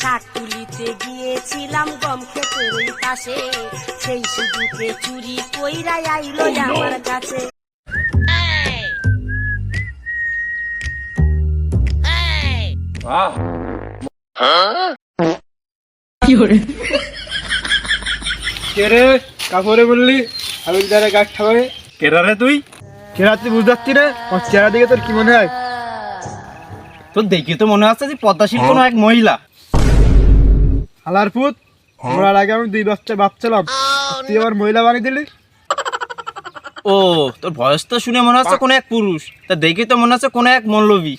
শাক তুলিতে গিয়েছিলাম গম ক্ষেতের ওই পাশে। সেই সুযোগে চুরি কইরা আইলো আমার কাছে। কে রে? কাপড়ে বললি? হাবিলদারে গাছ খাবে কেরারে তুই? কেরা তুই বুঝতে পারছি আমার চেহারা দিকে তোর কি মনে হয়? তোর দেখে তো মনে হচ্ছে যে পদ্মাশীল কোনো এক মহিলা। হালার পুত মরার আগে আমি দুই বাচ্চা বাচ্চালাম তুই আবার মহিলা বানিয়ে দিলি? ও তোর ভয়েস তো শুনে মনে হচ্ছে কোনো এক পুরুষ তা দেখে তো মনে হচ্ছে কোনো এক মল্লবী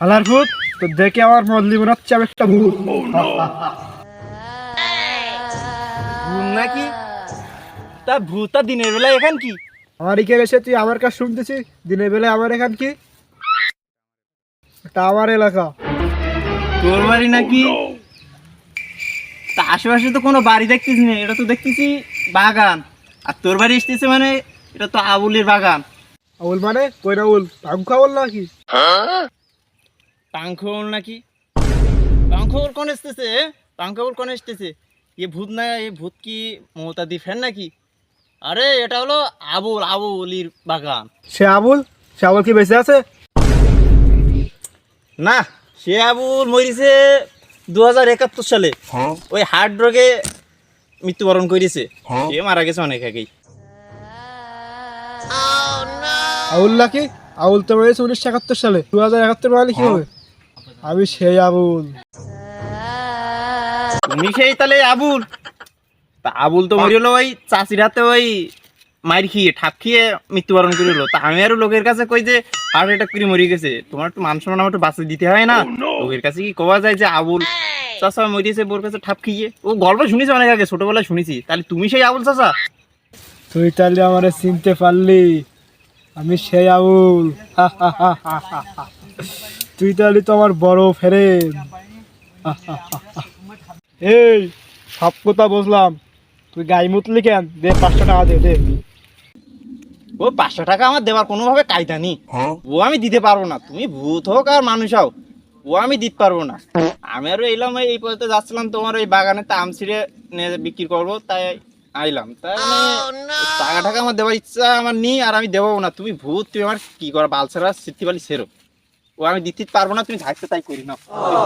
হালার পুত তো দেখে আমার মল্লি মনে হচ্ছে আমি একটা ভূত। ভূত নাকি? তা ভূতটা দিনের বেলায় এখান কি? আমার ইকে এসে তুই আমার কাছে শুনতেছি দিনের বেলায় আমার এখান কি? এটা আমার এলাকা। তোর বাড়ি নাকি? তা আশেপাশে তো কোনো বাড়ি দেখতেছি না এটা তো দেখতেছি বাগান। আর তোর বাড়ি এসতেছে মানে এটা তো আবুলের বাগান। আউল মানে? কই না উল পাঙ্খা বল নাকি? পাঙ্খল নাকি? পাঙ্খল কোন এসতেছে পাঙ্খল কোন এসতেছে এ ভূত না এ ভূত কি মমতাদি ফ্যান নাকি? আরে এটা হলো আবুল আবুলির বাগান। সে আবুল? সে আবুল কি বেঁচে আছে? না সে আবুল মরিছে দু একাত্তর সালে ওই হার্ট রোগে মৃত্যুবরণ করেছে সে মারা গেছে অনেক আগেই। আউল নাকি আউল তো মেরেছে উনিশশো একাত্তর সালে। দু হাজার একাত্তর মানে কি হবে? আমি সেই আবুল। তুমি সেই তাহলে আবুল? তা আবুল তো মরিল ওই চাষির হাতে ওই মাইর খেয়ে ঠাপ খেয়ে মৃত্যুবরণ করিল তা আমি আরও লোকের কাছে কই যে হার্ট অ্যাটাক করে মরে গেছে। তোমার একটু মান সম্মান আমার একটু বাঁচিয়ে দিতে হয় না? লোকের কাছে কি কওয়া যায় যে আবুল চাষা মরিয়েছে বোর কাছে ঠাপ খেয়ে। ও গল্প শুনেছি অনেক আগে ছোটবেলায় শুনেছি। তাহলে তুমি সেই আবুল চাষা তুই তাহলে আমারে চিনতে পারলি। আমি সেই আবুল। তুই তাহলে তো আমার বড় ফেরে এই সব কথা বুঝলাম। তুই গাই মুতলি কেন? দে পাঁচশো টাকা দে দে। ও পাঁচশো টাকা আমার দেওয়ার কোনোভাবে কায়দা নেই। ও আমি দিতে পারব না। তুমি ভূত হোক আর মানুষ হোক ও আমি দিতে পারব না। আমি আরও এলাম এই- পথে যাচ্ছিলাম তোমার ওই বাগানে তা আম ছিঁড়ে নিয়ে বিক্রি করব তাই আইলাম। তাই মানে টাকা টাকা আমার দেওয়ার ইচ্ছা আমার নেই আর আমি দেবো না। তুমি ভূত তুমি আমার কি করা? বালছেরা সিটিবালি সেরো ও আমি দিতে পারব না তুমি থাকতে তাই করি না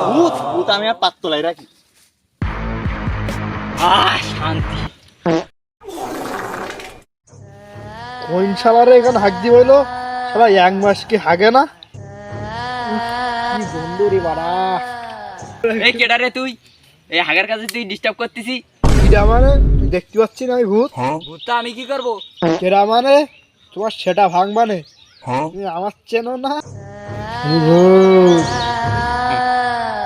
ভূত ভূত আমি আর পাত্তলাই রাখি। আহ শান্তি। কোন শালারে এখানে হাক দি বইলো শালা এক মাস কি হাগে না? কি বন্ধু রে বাড়া। এই কেডা রে তুই? এই হাগার কাছে তুই ডিস্টার্ব করতেছি। কিরা মানে? তুই দেখতে পাচ্ছি না আমি ভূত। ভূতটা আমি কি করব? কেরা মানে? তোমার সেটা ভাঙ মানে তুমি আমার চেনো না। ভূত।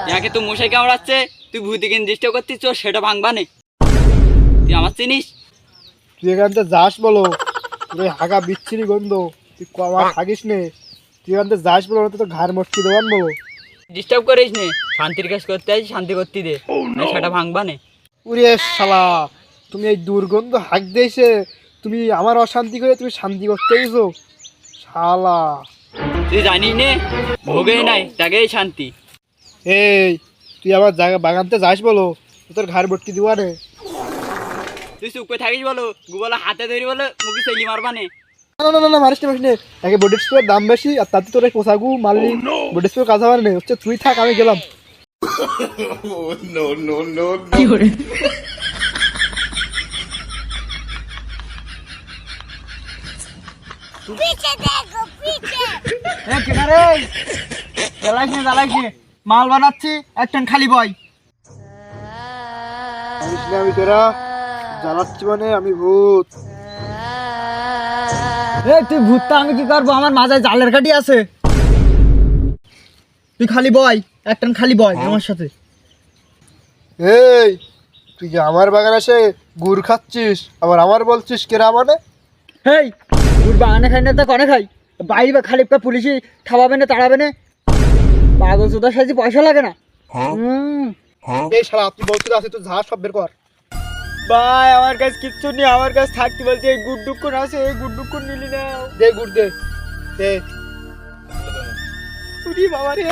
ইয়াকে তো মশাই কামড়াচ্ছে। তুই ভূতে কিনে ডিস্টার্ব করতিস তোর সেটা ভাঙবা নে। তুই আমার চিনিস? তুই এখান থেকে যাস বলো। তোর ওই হাগা বিচ্ছিরি গন্ধ। তুই ক- আমার হাগিস নে? তুই থেকে যাস বলো তো ঘাড় মটকি দেওয়ান বলো ডিস্টার্ব করিস নে। শান্তির কাজ করতে আসি শান্তি করতে দে। না সেটা ভাঙবা নে। উরে শালা তুমি এই দুর্গন্ধ হাক দিয়েছে তুমি আমার অশান্তি করে তুমি শান্তি করতে গেছো শালা। তুই জানিস নে ভোগে নাই তাকেই শান্তি। এই তুই আমার জায়গা বাগানতে যাস বলো তোর ঘাড় ভর্তি দিওয়া নে তুই চুপ করে থাকিস বলো গুবলা হাতে ধরি বলো মুখে সেলি মারবা নে। না না না না মারিস না মারিস না। একে বডি স্প্রের দাম বেশি আর তাতে তোর পোশাকু মারলি। বডি স্প্রে কাজ হবে না হচ্ছে তুই থাক আমি গেলাম। জ্বালাইছে জ্বালাইছে মাল বানাচ্ছি একটান খালি বয়। আমি তোরা। জ্বালাচ্ছি মানে আমি ভূত। এ তুই ভূতটা আমি কি করব? আমার মাথায় জালের কাঠি আছে। তুই খালি বয় একটান খালি বয় আমার সাথে। এই তুই যে আমার বাগান এসে গুড় খাচ্ছিস? আবার আমার বলছিস কেরা মানে হেই তোর বাগানে খাই না তা কনে খাই? বাইরে বা খালি পুলিশই খাওয়াবে না তাড়াবে না? পাগল চোদার সাথে পয়সা লাগে না। হুম। এই শালা তুই বলছিস আছে তুই যা সব বের কর। ভাই আমার কাছে কিচ্ছু নেই আমার কাছে থাকতে বলতে এই গুড ডুকুন আছে এই গুড ডুকুন নিলি না দে গুড় দে দে। বাবা রে